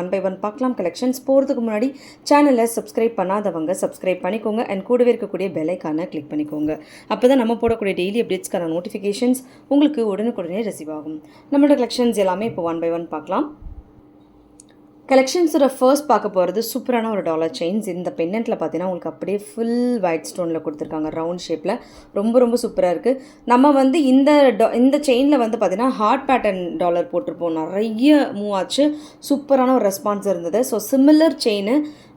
One by one பார்க்கலாம். Collections போகிறதுக்கு முன்னாடி சேனலை சப்ஸ்கிரைப் பண்ணாதவங்க சப்ஸ்கிரைப் பண்ணிக்கோங்க. அண்ட் கூடவே இருக்கக்கூடிய பெல்லைக்கான கிளிக் பண்ணிக்கோங்க. அப்போ தான் நம்ம போடக்கூடிய டெய்லி அப்டேட்ஸ்க்கான நோட்டிஃபிகேஷன்ஸ் உங்களுக்கு உடனுக்குடனே ரிசீவ் ஆகும். நம்மளோட கலெக்ஷன்ஸ் எல்லாமே இப்போ ஒன் பை ஒன் பார்க்கலாம். கலெக்ஷன்ஸோட ஃபர்ஸ்ட் பார்க்க போகிறது சூப்பரான ஒரு டாலர் செயின்ஸ் இந்த பெண்ணெண்ட்டில் பார்த்தீங்கன்னா உங்களுக்கு அப்படியே ஃபுல் ஒயிட் ஸ்டோனில் கொடுத்துருக்காங்க. ரவுண்ட் ஷேப்பில் ரொம்ப ரொம்ப சூப்பராக இருக்குது நம்ம வந்து இந்த டா இந்த செயினில் வந்து பார்த்திங்கன்னா ஹார்ட் பேட்டர்ன் டாலர் போட்டிருப்போம். நிறைய மூவ் ஆச்சு. சூப்பரான ஒரு ரெஸ்பான்ஸ் இருந்தது. ஸோ சிமிலர் செயின்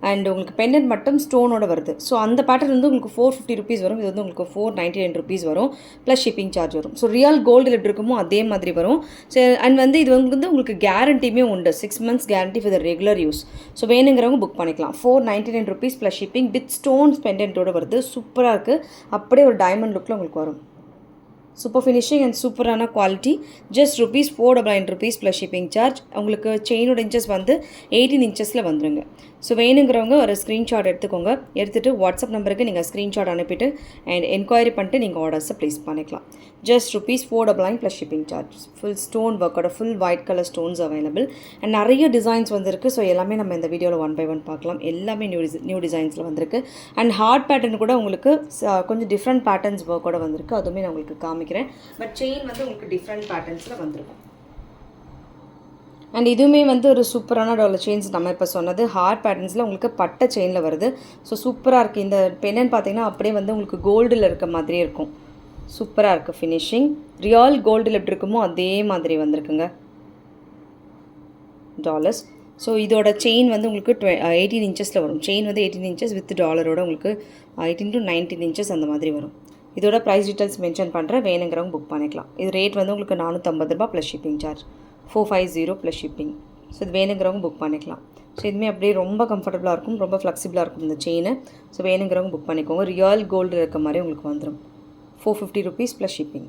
அண்ட் உங்களுக்கு பெண்டன்ட் மட்டும் ஸ்டோனோட வருது. ஸோ அந்த பேட்டர்ன் வந்து உங்களுக்கு ஃபோர் ஃபிஃப்டி ருபீஸ் வரும். இது வந்து உங்களுக்கு ஃபோர் நைன்டி நைன் ருபீஸ் வரும். ப்ளஸ் ஷிப்பிங் சார்ஜ் வரும். ஸோ ரியல் கோல்டு எப்படி இருக்குமோ அதே மாதிரி வரும். ஸோ அண்ட் வந்து இது வந்து உங்களுக்கு கேரண்டியுமே உண்டு. Six months guarantee for the regular use so வேணுங்கிறவங்க புக் பண்ணிக்கலாம். Four ninety nine rupees plus shipping with stones பெண்டன்ட்டோட வருது. சூப்பராக இருக்குது அப்படியே ஒரு டைமண்ட் லுக்கில் உங்களுக்கு வரும். சூப்பர் ஃபினிஷிங் அண்ட் சூப்பரான quality just rupees four double nine rupees plus shipping charge உங்களுக்கு செயினோட இன்ச்சஸ் வந்து எயிட்டீன் இன்ச்சஸில் வந்துருங்க. ஸோ வேணுங்கிறவங்க ஒரு ஸ்க்ரீன்ஷாட் எடுத்துக்கோங்க. எடுத்துகிட்டு வாட்ஸ்அப் நம்பருக்கு நீங்கள் ஸ்க்ரீன்ஷாட் அனுப்பிட்டு அண்ட் என்கொயரி பண்ணிட்டு நீங்கள் ஆர்டர்ஸை ப்ளேஸ் பண்ணிக்கலாம். Just rupees four double nine plus shipping charge full stone ஒர்க்கோட full white colour stones available and நிறைய டிசைன்ஸ் வந்திருக்கு. ஸோ எல்லாமே நம்ம இந்த வீடியோவில் ஒன் பை ஒன் பார்க்கலாம். எல்லாமே நியூ டிசை நியூ டிசைன்ஸில் வந்திருக்கு. அண்ட் ஹார்ட் பேட்டர்ன் கூட உங்களுக்கு கொஞ்சம் டிஃப்ரெண்ட் பேட்டர்ன்ஸ் ஒர்க்கோட வந்திருக்கு. அதுவுமே நான் உங்களுக்கு காமிக்கிறேன். பட் செயின் வந்து உங்களுக்கு டிஃப்ரெண்ட் பேட்டர்ன்ஸில் வந்திருக்கும். அண்ட் இதுவுமே வந்து ஒரு சூப்பரான டாலர் செயின்ஸ் நம்ம இப்போ சொன்னது. ஹார்ட் பேட்டர்ன்ஸில் உங்களுக்கு பட்டை செயினில் வருது. ஸோ சூப்பராக இருக்குது இந்த பெண்ணன் பார்த்தீங்கன்னா அப்படியே வந்து உங்களுக்கு கோல்டில் இருக்க மாதிரி இருக்கும். சூப்பராக இருக்குது ஃபினிஷிங் ரியல் கோல்டில் எப்படி இருக்குமோ அதே மாதிரி வந்திருக்குங்க. டாலர்ஸ் ஸோ இதோட செயின் வந்து உங்களுக்கு டுவெ எயிட்டீன் இன்ச்சஸில் வரும். செயின் வந்து எயிட்டீன் இன்ச்சஸ் வித் டாலரோட உங்களுக்கு எயிட்டீன் டு நைன்டீன் இன்ச்சஸ் அந்த மாதிரி வரும். இதோட ப்ரைஸ் டீட்டெயில்ஸ் மென்ஷன் பண்ணுறேன் வேணுங்கிறவங்க புக் பண்ணிக்கலாம். இது ரேட் வந்து உங்களுக்கு நானூற்றம்பது ரூபா plus shipping charge four five zero plus shipping so இது வேணுங்கிறவங்க புக் பண்ணிக்கலாம். ஸோ இதுவுமே அப்படியே ரொம்ப கம்ஃபர்டபுளாக இருக்கும் ரொம்ப ஃப்ளெக்சிபிளாக இருக்கும் இந்த செயின் ஸோ வேணுங்கிறவங்க புக் பண்ணிக்கோங்க. ரியல் கோல்டு இருக்க மாதிரி உங்களுக்கு வந்துடும் four fifty rupees plus shipping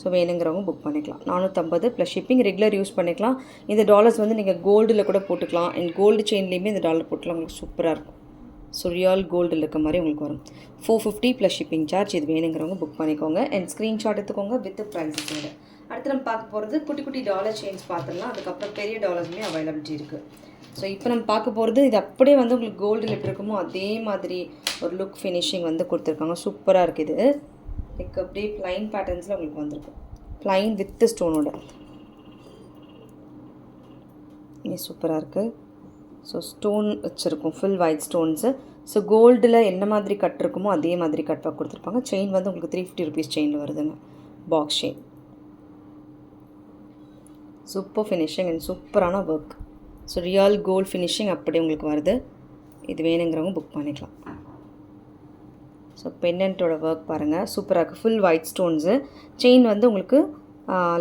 so வேணுங்கிறவங்க புக் பண்ணிக்கலாம். நானூற்றம்பது ப்ளஸ் ஷிப்பிங் ரெகுலர் யூஸ் பண்ணிக்கலாம். இந்த டாலர்ஸ் வந்து நீங்கள் கோல்டில் கூட போட்டுக்கலாம். அண்ட் கோல்டு செயின்லேயுமே இந்த டாலர் போட்டுக்கலாம். உங்களுக்கு சூப்பராக இருக்கும். ஸோ ரியல் கோல்டில் இருக்க மாதிரி உங்களுக்கு வரும். Four fifty plus shipping charge இது வேணுங்கிறவங்க புக் பண்ணிக்கோங்க. அண்ட் ஸ்க்ரீன்ஷாட் எடுத்துக்கோங்க வித் ப்ரைஸஸோட அடுத்து நம்ம பார்க்க போகிறது குட்டி குட்டி டாலர் செயின்ஸ் பார்த்துடலாம். அதுக்கப்புறம் பெரிய டாலர்ஸுமே அவைலபிலிட்டி இருக்குது ஸோ இப்போ நம்ம பார்க்க போகிறது இது அப்படியே வந்து உங்களுக்கு கோல்டில் எப்படி இருக்குமோ அதே மாதிரி ஒரு லுக் ஃபினிஷிங் வந்து கொடுத்துருக்காங்க. சூப்பராக இருக்குது இது. லைக் அப்படியே ப்ளைன் பேட்டர்ன்ஸில் உங்களுக்கு வந்திருக்கு. ப்ளைன் வித் ஸ்டோனோட இது சூப்பராக இருக்குது ஸோ ஸ்டோன் வச்சுருக்கும். ஃபுல் ஒயிட் ஸ்டோன்ஸு ஸோ கோல்டில் என்ன மாதிரி கட் இருக்குமோ அதே மாதிரி கட் கொடுத்துருப்பாங்க. செயின் வந்து உங்களுக்கு த்ரீ ஃபிஃப்டி ருபீஸ் செயினில் வருதுங்க. Box chain super finishing and சூப்பரான work so real gold finishing அப்படி உங்களுக்கு வருது. இது வேணுங்கிறவங்க புக் பண்ணிக்கலாம். ஸோ பெண்டன்ட்டோட ஒர்க் பாருங்கள் சூப்பராக இருக்குது ஃபுல் ஒயிட் ஸ்டோன்ஸு செயின் வந்து உங்களுக்கு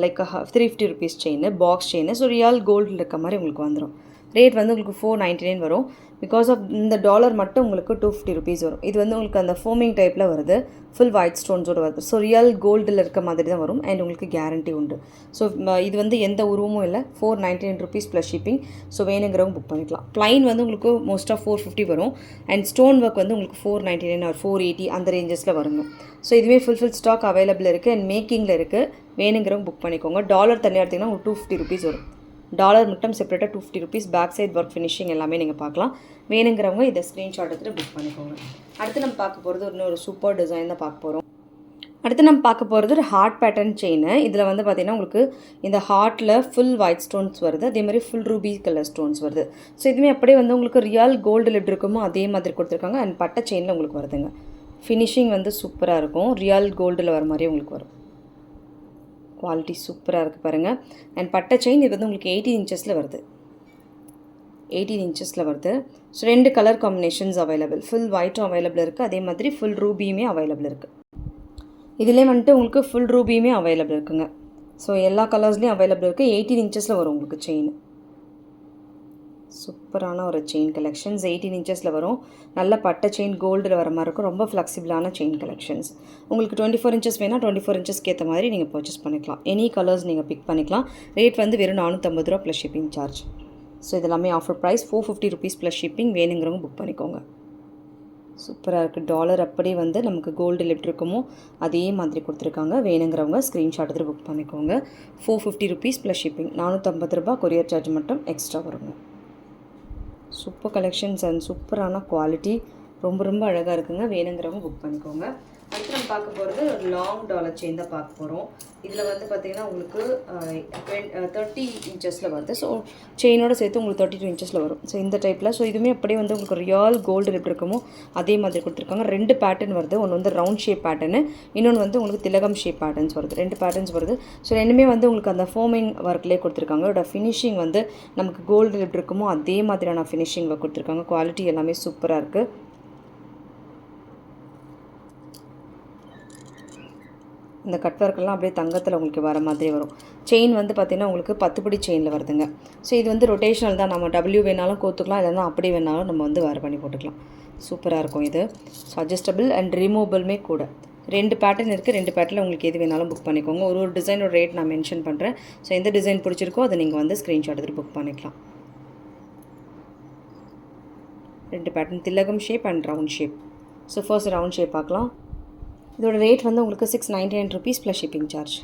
like three fifty rupees chain box chain so real கோல்டில் இருக்க மாதிரி உங்களுக்கு வந்துடும் ரேட் வந்து உங்களுக்கு ஃபோர் நைன்டி நைன் வரும். பிகாஸ் ஆஃப் இந்த டாலர் மட்டும் உங்களுக்கு டூ ஃபிஃப்டி ருபீஸ் வரும். இது வந்து உங்களுக்கு அந்த ஃபோமிங் டைப்பில் வருது. ஃபுல் ஒயிட் ஸ்டோன்ஸோட வருது. ஸோ ரியல் கோல்டில் இருக்க மாதிரி தான் வரும். அண்ட் உங்களுக்கு கேரண்டி உண்டு. ஸோ இது வந்து எந்த உருவமும் இல்லை. Four ninety nine rupees plus shipping so வேணுங்கிறவங்க புக் பண்ணிக்கலாம். ப்ளைன் வந்து உங்களுக்கு மோஸ்ட்டாக ஃபோர் ஃபிஃப்டி வரும். அண்ட் ஸ்டோன் ஒர்க் வந்து உங்களுக்கு four ninety nine or four eighty அந்த ரேஞ்சஸில் வருங்க. ஸோ இதுவே ஃபுல் ஃபில் ஸ்டாக் அவைலபிள் இருக்குது அண்ட் மேக்கிங்கில் இருக்குது வேணுங்கிறவங்க புக் பண்ணிக்கோங்க. டாலர் தனியாக எடுத்திங்கன்னா உங்களுக்கு டூ ஃபிஃப்டி ருபீஸ் வரும். டாலர் மட்டும் செப்பரேட்டாக two fifty rupees back side work finishing எல்லாமே நீங்கள் பார்க்கலாம். வேணுங்கிறவங்க இதை ஸ்க்ரீன்ஷாட் எடுத்துகிட்டு புக் பண்ணிக்கோங்க. அடுத்து நம்ம பார்க்க போகிறது இன்னொரு சூப்பர் டிசைன் தான் பார்க்க போகிறோம் அடுத்து நம்ம பார்க்க போகிறது ஒரு ஹார்ட் பேட்டர்ன் செயின் இதில் வந்து பார்த்தீங்கன்னா உங்களுக்கு இந்த ஹார்ட்டில் ஃபுல் ஒயிட் ஸ்டோன்ஸ் வருது. அதே மாதிரி ஃபுல் ரூபி கலர் ஸ்டோன்ஸ் வருது. ஸோ இதுவுமே அப்படியே வந்து உங்களுக்கு ரியல் கோல்டில் எப்படி இருக்குமோ அதே மாதிரி கொடுத்துருக்காங்க. அண்ட் பட்டை செயினில் உங்களுக்கு வருதுங்க. ஃபினிஷிங் வந்து சூப்பராக இருக்கும். ரியல் கோல்டில் வர மாதிரி உங்களுக்கு வரும். குவாலிட்டி சூப்பராக இருக்குது பாருங்கள் அண்ட் பட்டை செயின் இது வந்து உங்களுக்கு எயிட்டீன் இன்ச்சஸில் வருது. எயிட்டீன் இன்ச்சஸில் வருது. ஸோ ரெண்டு கலர் காம்பினேஷன்ஸ் அவைலபிள் ஃபுல் ஒயிட்டும் அவைலபிள் இருக்குது அதே மாதிரி ஃபுல் ரூபியுமே அவைலபிள் இருக்குது இதிலே வந்துட்டு உங்களுக்கு ஃபுல் ரூபியுமே அவைலபிள் இருக்குங்க. ஸோ எல்லா கலர்ஸ்லேயும் அவைலபிள் இருக்குது எயிட்டீன் இன்ச்சஸில் வரும் உங்களுக்கு செயின் சூப்பரான ஒரு செயின் கலெக்ஷன்ஸ் எயிட்டீன் இன்ச்சஸில் வரும். நல்ல பட்டை செயின் கோல்டில் வர மாதிரி இருக்கும். ரொம்ப ஃப்ளெக்சிபிளான செயின் கலெக்ஷன்ஸ் உங்களுக்கு டுவெண்ட்டி ஃபோர் இன்ச்சஸ் வேணால் டுவெண்ட்டி ஃபோர் இன்ச்சஸ்க்கு ஏற்ற மாதிரி நீங்கள் பர்ச்சேஸ் பண்ணிக்கலாம். எனி கலர்ஸ் நீங்கள் பிக் பண்ணிக்கலாம். ரேட் வந்து வெறும் நானூற்றம்பது ரூபா ப்ளஸ் ஷிப்பிங் சார்ஜ் ஸோ இதெல்லாமே offer price four fifty rupees plus shipping வேணுங்கிறவங்க புக் பண்ணிக்கோங்க. சூப்பராக இருக்குது டாலர் அப்படியே வந்து நமக்கு கோல்டு லிப்ட் இருக்குமோ அதே மாதிரி கொடுத்துருக்காங்க. வேணுங்கிறவங்க ஸ்க்ரீன்ஷாட் எடுத்து புக் பண்ணிக்கோங்க. Four fifty rupees plus shipping நானூற்றம்பது ரூபா கொரியர் சார்ஜ் மட்டும் எக்ஸ்ட்ரா வருங்க. சூப்பர் கலெக்ஷன்ஸ் அண்ட் சூப்பரான குவாலிட்டி ரொம்ப ரொம்ப அழகாக இருக்குங்க. வேணுங்கிறவங்க புக் பண்ணிக்கோங்க. அடுத்து நம்ம பார்க்க போகிறது ஒரு லாங் டாலர் செயின் தான் பார்க்க போகிறோம் இதில் வந்து பார்த்தீங்கன்னா உங்களுக்கு தேர்ட்டி இன்ச்சஸில் வருது. ஸோ செயினோட சேர்த்து உங்களுக்கு தேர்ட்டி டூ இன்ச்சஸில் வரும். ஸோ இந்த டைப்பில் ஸோ இதுவுமே அப்படியே வந்து உங்களுக்கு ரியல் கோல்டு எப்படி இருக்குமோ அதே மாதிரி கொடுத்துருக்காங்க. ரெண்டு பேட்டர்ன் வருது. ஒன்று வந்து ரவுண்ட் ஷேப் பேட்டர்னு இன்னொன்று வந்து உங்களுக்கு திலகம் ஷேப் பேட்டர்ன்ஸ் வருது. ரெண்டு பேட்டர்ன்ஸ் வருது. ஸோ ரெண்டுமே வந்து உங்களுக்கு அந்த ஃபோமிங் ஒர்க்லேயே கொடுத்துருக்காங்க. இதோட ஃபினிஷிங் வந்து நமக்கு கோல்டு எப்படி இருக்குமோ அதே மாதிரியான ஃபினிஷிங் கொடுத்துருக்காங்க. குவாலிட்டி எல்லாமே சூப்பராக இருக்குது இந்த கட் ஒர்க்கெல்லாம் அப்படியே தங்கத்தில் உங்களுக்கு வர மாதிரி வரும். செயின் வந்து பார்த்திங்கன்னா உங்களுக்கு பத்துப்படி செயினில் வருதுங்க. ஸோ இது வந்து ரொட்டேஷனல் தான். நம்ம டபிள்யூ வேணாலும் கோத்துக்கலாம். இல்லைனா அப்படி வேணாலும் நம்ம வந்து வேறு பண்ணி போட்டுக்கலாம். சூப்பராக இருக்கும் இது. ஸோ அட்ஜஸ்டபிள் அண்ட் ரிமூவபிளுமே கூட. ரெண்டு பேட்டர்ன் இருக்குது ரெண்டு பேட்டர்னில் உங்களுக்கு எது வேணாலும் புக் பண்ணிக்கோங்க. ஒரு ஒரு டிசைனோட ரேட் நான் மென்ஷன் பண்ணுறேன் ஸோ எந்த டிசைன் பிடிச்சிருக்கோ அதை நீங்கள் வந்து ஸ்க்ரீன்ஷாட் எடுத்து புக் பண்ணிக்கலாம். ரெண்டு பேட்டர்ன் திலகம் shape and round shape so first round shape பார்க்கலாம். இதோட ரேட் வந்து உங்களுக்கு six ninety nine rupees plus shipping charge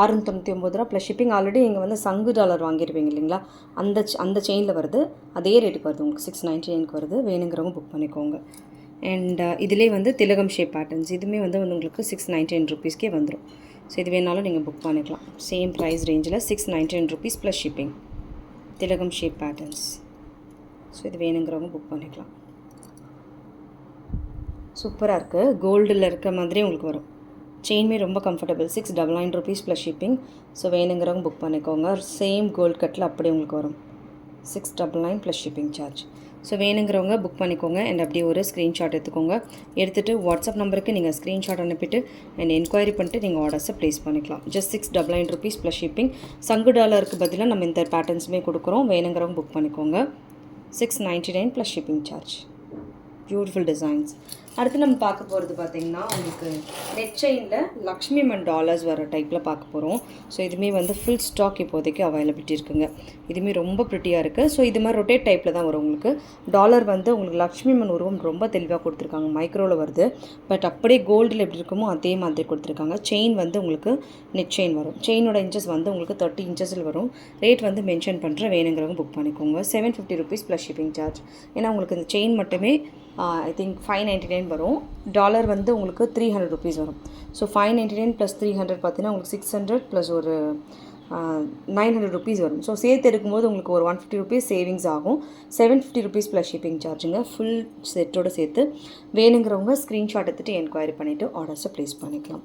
ஆறுநூற்றி தொண்ணூற்றி ஒம்பது ரூபா ப்ளஸ் ஷிப்பிங் ஆல்ரெடி நீங்கள் வந்து சங்கு டாலர் வாங்கியிருப்பீங்க இல்லைங்களா? அந்த அந்த செயினில் வருது. அதே ரேட்டுக்கு வருது உங்களுக்கு சிக்ஸ் நைன்ட்டி நைனுக்கு வருது. வேணுங்கிறவங்க புக் பண்ணிக்கோங்க. அண்ட் uh, இதிலே வந்து திலகம் ஷேப் பேட்டர்ன்ஸ் இதுவுமே வந்து வந்து உங்களுக்கு சிக்ஸ் நைன்டி நைன் ருபீஸ்க்கே வந்துடும் ஸோ இது வேணாலும் நீங்கள் புக் பண்ணிக்கலாம். சேம் ப்ரைஸ் ரேஞ்சில் six ninety nine rupees plus shipping திலகம் ஷேப் பேட்டர்ன்ஸ் ஸோ இது வேணுங்கிறவங்க புக் பண்ணிக்கலாம். சூப்பராக இருக்குது கோல்டில் இருக்க மாதிரி உங்களுக்கு வரும். செயின்மே ரொம்ப comfortable six double nine rupees plus shipping so வேணுங்கிறவங்க புக் பண்ணிக்கோங்க. சேம் கோல்டு கட்டில் அப்படியே உங்களுக்கு வரும். Six double nine plus shipping charge so வேணுங்கிறவங்க புக் பண்ணிக்கோங்க. அண்ட் அப்படியே ஒரு ஸ்க்ரீன்ஷாட் எடுத்துக்கோங்க. எடுத்துகிட்டு வாட்ஸ்அப் நம்பருக்கு நீங்கள் ஸ்க்ரீன்ஷாட் அனுப்பிட்டு அண்ட் என்கொயரி பண்ணிட்டு நீங்கள் ஆர்டர்ஸை ப்ளேஸ் பண்ணிக்கலாம். Just six double nine rupees plus shipping சங்கு டாலருக்கு பதிலாக நம்ம இந்த பேட்டர்ன்ஸுமே கொடுக்குறோம். வேணுங்கிறவங்க புக் பண்ணிக்கோங்க. Six ninety nine plus shipping charge beautiful designs அடுத்து நம்ம பார்க்க போகிறது பார்த்திங்கன்னா உங்களுக்கு நெட் செயினில் லக்ஷ்மி மன் டாலர்ஸ் வர டைப்பில் பார்க்க போகிறோம் ஸோ இதுவுமே வந்து ஃபுல் ஸ்டாக் இப்போதைக்கு அவைலபிலிட்டி இருக்குங்க. இதுவுமே ரொம்ப ப்ரிட்டியாக இருக்குது ஸோ இது மாதிரி ரொட்டேட் டைப்பில் தான் வரும் உங்களுக்கு. டாலர் வந்து உங்களுக்கு லக்ஷ்மி மன் உருவம் ரொம்ப தெளிவாக கொடுத்துருக்காங்க. மைக்ரோவில் வருது. பட் அப்படியே கோல்டில் எப்படி இருக்குமோ அதே மாதிரி கொடுத்துருக்காங்க. செயின் வந்து உங்களுக்கு நெட் செயின் வரும். செயினோட இன்ச்சஸ் வந்து உங்களுக்கு தேர்ட்டி இன்ச்சஸில் வரும். ரேட் வந்து மென்ஷன் பண்ணுற வேணுங்கிறவங்க புக் பண்ணிக்கோங்க. Seven fifty rupees plus shipping charge ஏன்னா உங்களுக்கு இந்த செயின் மட்டுமே I think five ninety nine வரும். டாலர் வந்து உங்களுக்கு த்ரீ ஹண்ட்ரட் ருபீஸ் வரும். So five ninety nine plus three hundred பார்த்தீங்கன்னா உங்களுக்கு சிக்ஸ் ஹண்ட்ரட் ப்ளஸ் ஒரு நைன் ஹண்ட்ரட் ருபீஸ் வரும். ஸோ சேர்த்து எடுக்கும்போது உங்களுக்கு ஒரு ஒன் ஃபிஃப்டி ருபீஸ் சேவிங்ஸ் ஆகும். Seven fifty rupees plus shipping சார்ஜுங்க full செட்டோடு சேர்த்து வேணுங்கிறவங்க ஸ்க்ரீன்ஷாட் எடுத்துகிட்டு என்கொயரி பண்ணிவிட்டு ஆர்டர்ஸை ப்ளேஸ் பண்ணிக்கலாம்.